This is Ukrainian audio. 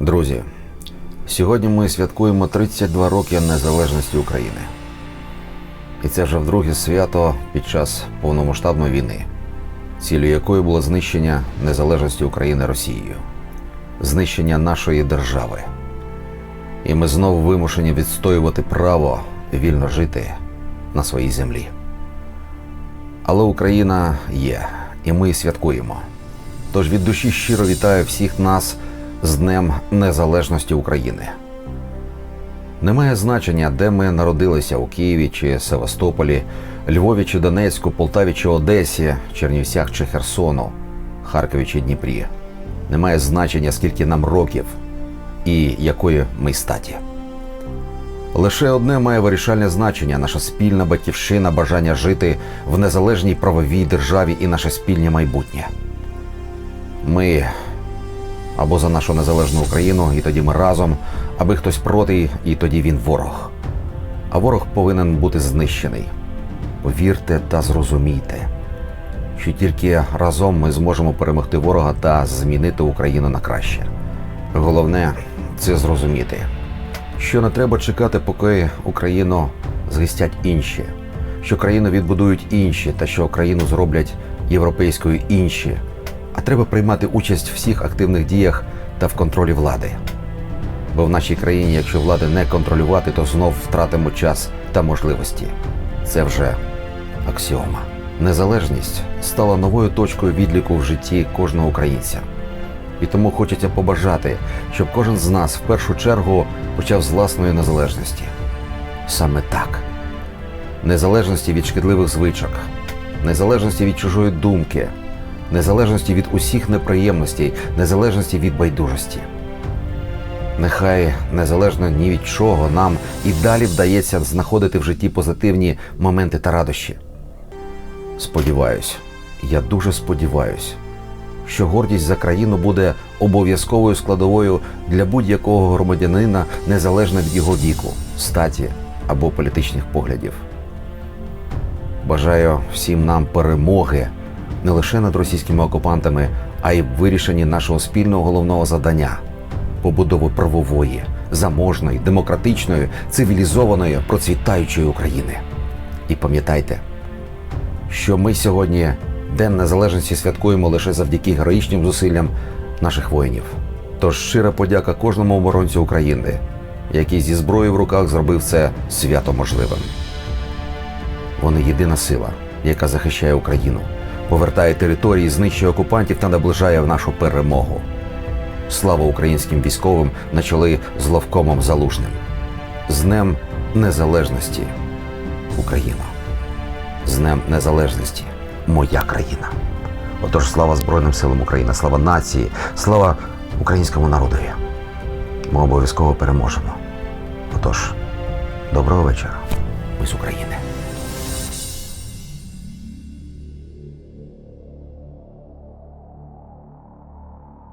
Друзі, сьогодні ми святкуємо 32 роки незалежності України. І це вже вдруге свято під час повномасштабної війни, цілею якої було знищення незалежності України Росією, знищення нашої держави. І ми знову вимушені відстоювати право вільно жити на своїй землі. Але Україна є, і ми святкуємо. Тож від душі щиро вітаю всіх нас з Днем Незалежності України. Немає значення, де ми народилися у Києві чи Севастополі, Львові чи Донецьку, Полтаві чи Одесі, Чернівцях чи Херсону, Харкові чи Дніпрі. Немає значення, скільки нам років і якої ми статі. Лише одне має вирішальне значення наша спільна батьківщина, бажання жити в незалежній правовій державі і наше спільне майбутнє. Ми або за нашу незалежну Україну, і тоді ми разом, аби хтось проти, і тоді він ворог. А ворог повинен бути знищений. Повірте та зрозумійте, що тільки разом ми зможемо перемогти ворога та змінити Україну на краще. Головне це зрозуміти, що не треба чекати, поки Україну згистять інші, що країну відбудують інші, та що Україну зроблять європейською інші, а треба приймати участь в всіх активних діях та в контролі влади. Бо в нашій країні, якщо влади не контролювати, то знов втратимо час та можливості. Це вже аксіома. Незалежність стала новою точкою відліку в житті кожного українця. І тому хочеться побажати, щоб кожен з нас в першу чергу почав з власної незалежності. Саме так. Незалежності від шкідливих звичок, незалежності від чужої думки, незалежності від усіх неприємностей, незалежності від байдужості. Нехай незалежно ні від чого нам і далі вдається знаходити в житті позитивні моменти та радощі. Сподіваюсь, я дуже сподіваюсь, що гордість за країну буде обов'язковою складовою для будь-якого громадянина незалежно від його віку, статі або політичних поглядів. Бажаю всім нам перемоги не лише над російськими окупантами, а й в вирішенні нашого спільного головного завдання побудови правової, заможної, демократичної, цивілізованої, процвітаючої України. І пам'ятайте, що ми сьогодні День Незалежності святкуємо лише завдяки героїчним зусиллям наших воїнів. Тож щира подяка кожному оборонцю України, який зі зброєю в руках зробив це свято можливим. Вони єдина сила, яка захищає Україну, повертає території, знищує окупантів та наближає нашу перемогу. Слава українським військовим на чолі з Ловкомом Залужним. З Днем Незалежності Україна. З Днем Незалежності моя країна. Отож, слава Збройним силам України, слава нації, слава українському народові. Ми обов'язково переможемо. Отож, доброго вечора. Ми з України.